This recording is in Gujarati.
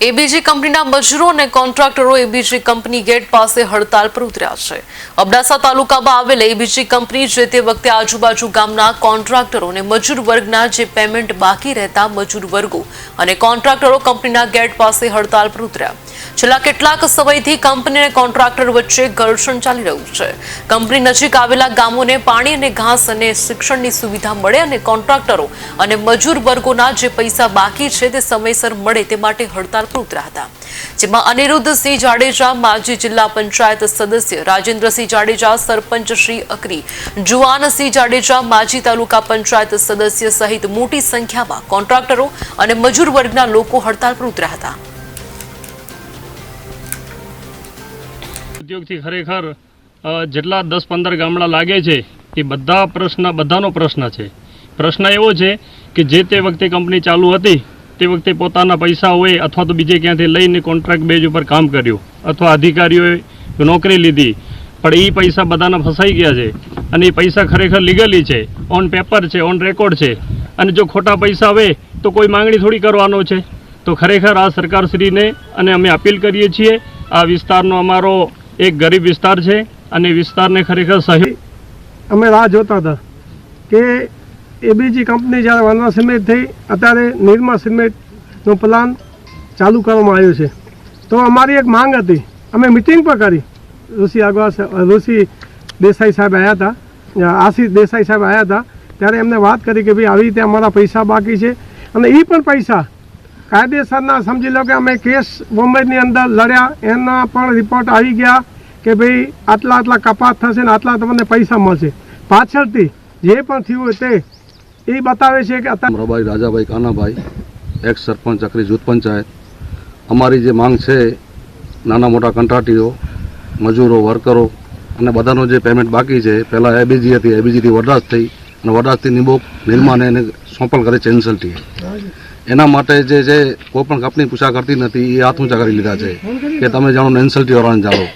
એબીજી કંપનીના મજૂરો અને કોન્ટ્રાક્ટરો એબીજી કંપની ગેટ પાસે હડતાલ પર ઉતર્યા છે. અબડાસા તાલુકામાં આવેલ એબીજી કંપની જે તે વખતે આજુબાજુ ગામના કોન્ટ્રાક્ટરો અને મજૂર વર્ગના જે પેમેન્ટ બાકી રહેતા મજૂર વર્ગો અને કોન્ટ્રાક્ટરો કંપનીના ગેટ પાસે હડતાલ પર ઉતર્યા. છેલ્લા કેટલાક સમયથી કંપની અને કોન્ટ્રાક્ટર વચ્ચે ઘર્ષણ ચાલી રહ્યું છે. કંપની નજીક આવેલા ગામોને પાણી અને ઘાસ અને શિક્ષણની સુવિધા મળે અને કોન્ટ્રાક્ટરો અને મજૂર વર્ગોના જે પૈસા બાકી છે તે સમયસર મળે તે માટે હડતાલ પર ઉતર્યા હતા. જેમાં અનિરુદ્ધસિંહ જાડેજા, માજી જિલ્લા પંચાયત સદસ્ય રાજેન્દ્રસિંહ જાડેજા, સરપંચ શ્રી અકરી જુવાનસિંહ જાડેજા, માજી તાલુકા પંચાયત સદસ્ય સહિત મોટી સંખ્યામાં કોન્ટ્રાક્ટરો અને મજૂર વર્ગના લોકો હડતાલ પર ઉતર્યા હતા. ઉદ્યોગથી ખરેખર જેટલા દસ પંદર ગામડા લાગે છે, એ બધા પ્રશ્ન, બધાનો પ્રશ્ન છે. પ્રશ્ન એવો છે કે જે તે વખતે કંપની ચાલુ હતી, તે વખતે પોતાના પૈસા હોય અથવા તો બીજે ક્યાંથી લઈને કોન્ટ્રાક્ટ બેઝ ઉપર કામ કર્યું, અથવા અધિકારીઓએ નોકરી લીધી, પણ એ પૈસા બધાના ફસાઈ ગયા છે. અને એ પૈસા ખરેખર લીગલી છે, ઓન પેપર છે, ઓન રેકોર્ડ છે. અને જો ખોટા પૈસા આવે, તો કોઈ માંગણી થોડી કરવાનો છે. તો ખરેખર આ સરકારશ્રીને અને અમે અપીલ કરીએ છીએ, આ વિસ્તારનો અમારો એક ગરીબ વિસ્તાર છે અને વિસ્તારને ખરેખર સહયોગ અમે રાહ જોતા હતા કે એબીજી કંપની જ્યારે વનવા સિમેન્ટ થઈ, અત્યારે નિર્મા સિમેન્ટનો પ્લાન ચાલુ કરવામાં આવ્યો છે. તો અમારી એક માંગ હતી. અમે મિટિંગ પણ કરી. ઋષિ આગવા ઋષિ દેસાઈ સાહેબ આવ્યા હતા. આશીષ દેસાઈ સાહેબ આવ્યા હતા. ત્યારે એમને વાત કરી કે ભાઈ આવી રીતે અમારા પૈસા બાકી છે. અને એ પણ પૈસા કાયદેસરના સમજી લો કે અમે કેસ બોમ્બેની અંદર લડ્યા, એના પણ રિપોર્ટ આવી ગયા કે ભાઈ આટલા આટલા કપાત થશે ને આટલા તમને પૈસા મળશે. પાછળથી જે પણ થયું હોય તે, એ બતાવે છે કે અમરાભાઈ, રાજાભાઈ, કાનાભાઈ એક્સ સરપંચ ચક્રી જૂથ પંચાયત, અમારી જે માંગ છે, નાના મોટા કંટ્રાટીઓ મજૂરો, વર્કરો અને બધાનો જે પેમેન્ટ બાકી છે, પહેલાં એબીજી હતી એબીજીથી વડરાજ થઈ અને વડરાજથી નિબોક નિર્માને એને સોંપલ કરે છે એનસલટી એના માટે જે છે કોઈ પણ કંપની પૂછા કરતી નથી એ હાથ ઊંચા કરી લીધા છે. કે તમે જાણો ને એનસલટી વાળાને જાણો.